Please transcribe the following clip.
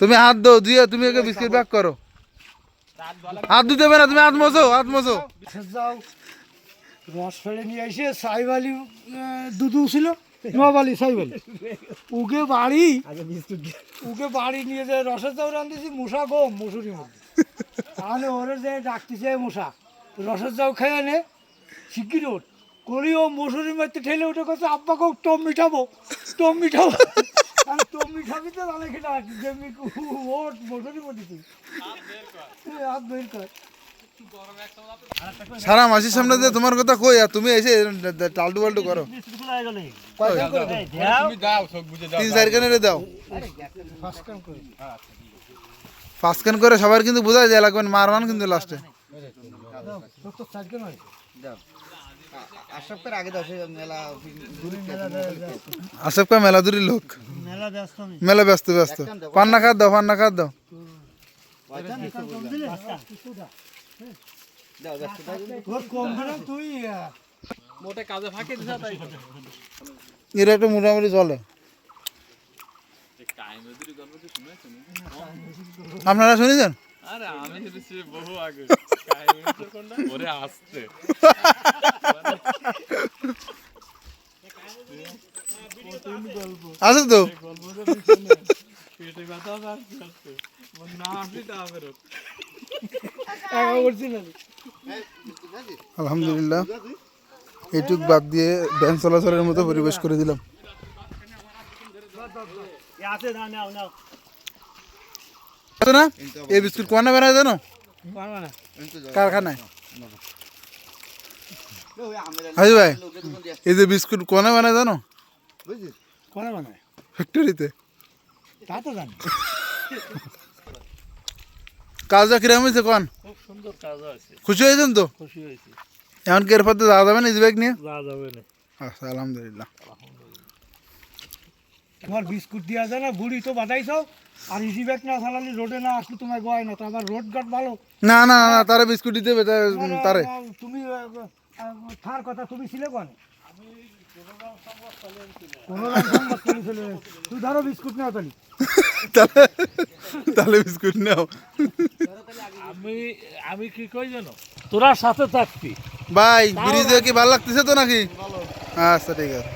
তুমি হাত দাও দিয়ে তুমি একে বিস্কিট প্যাক করো। হাত দিতে হবে না তুমি হাত মোছো হাত যাও। রস ফেলে নিয়ে এসে সাইবালি দুধু ছিল নবালি সাইবালি। উকে বাড়ি উকে বাড়ি নিয়ে যে রসের চাউ রান্ধেছি মশা গো মুসুরি মধ্যে। তাহলে ওরে যে ডাকতেছে মশা রসের চাউ খেয়ে নে শিগগির ওঠ। করি ও মুসুরির মধ্যে ঠেলে উঠে করছে আব্বা কো টম মিঠাবো টম মিঠাবো। টম মিঠাবি তো তাহলে যেমনি ওট হাত বের কর। সারা মাসির সামনে যে তোমার কথা কই আর তুমি এসে টালটু পাল্টু করো। তুমি দাও চোখ বুঝে দাও। তিন চার কানে দাও। ফার্স্ট কাম করে। সবার কিন্তু বোঝা যায় লাগবে না, মারবান কিন্তু লাস্টে আশরাফের আগে দশে মেলা দূরের লোক। মেলা ব্যস্ত মেলা ব্যস্ত ব্যস্ত। পান্না খাদ দাও পান্না খাদ দাও। তোর কম দিলে তুই আহ, মোটে কাজে ফাঁকে দিছা তাই এর একটা মোটামুটি চলে। আপনারা শুনেছেন? আরে আমি বহু আগে। ওরে আসছে। আছে তো আলহামদুলিল্লাহ। এইটুক বাদ দিয়ে ব্যান চলাচলের মতো পরিবেশ করে দিলাম। আছে না এই বিস্কুট কোয়ানা বানায় জানো? কারখানায়? হাজি ভাই এই যে বিস্কুট কোনে বানায় জানো? কোনে বানায়? ফ্যাক্টরিতে। তা তো জানি। কাজটা কিরম হয়েছে কন? খুব সুন্দর কাজ আছে খুশি হয়েছেন তো? খুশি হয়েছি। এমনকি এরপর তো যাওয়া যাবে না ইজ ব্যাগ নিয়ে? যা যাবে না। আচ্ছা আলহামদুলিল্লাহ। তোমার বিস্কুট দিয়া যায় না বুড়ি তো বাদাইছ আর ইজি ব্যাগ না চালালি রোডে না আসলে তোমায় গয় না তো আবার রোড গার্ড ভালো। না না না তারা বিস্কুট দিতে হবে তারে তুমি আহ, কথা তুমি ছিলে কোন? তুই ধরো বিস্কুট তালি তাহলে। তাহলে বিস্কুট নাও। আমি আমি কি কই জানো? তোরা সাথে থাকতি। ভাই ব্রিজে কি ভালো লাগতেছে তো নাকি? আচ্ছা ঠিক আছে।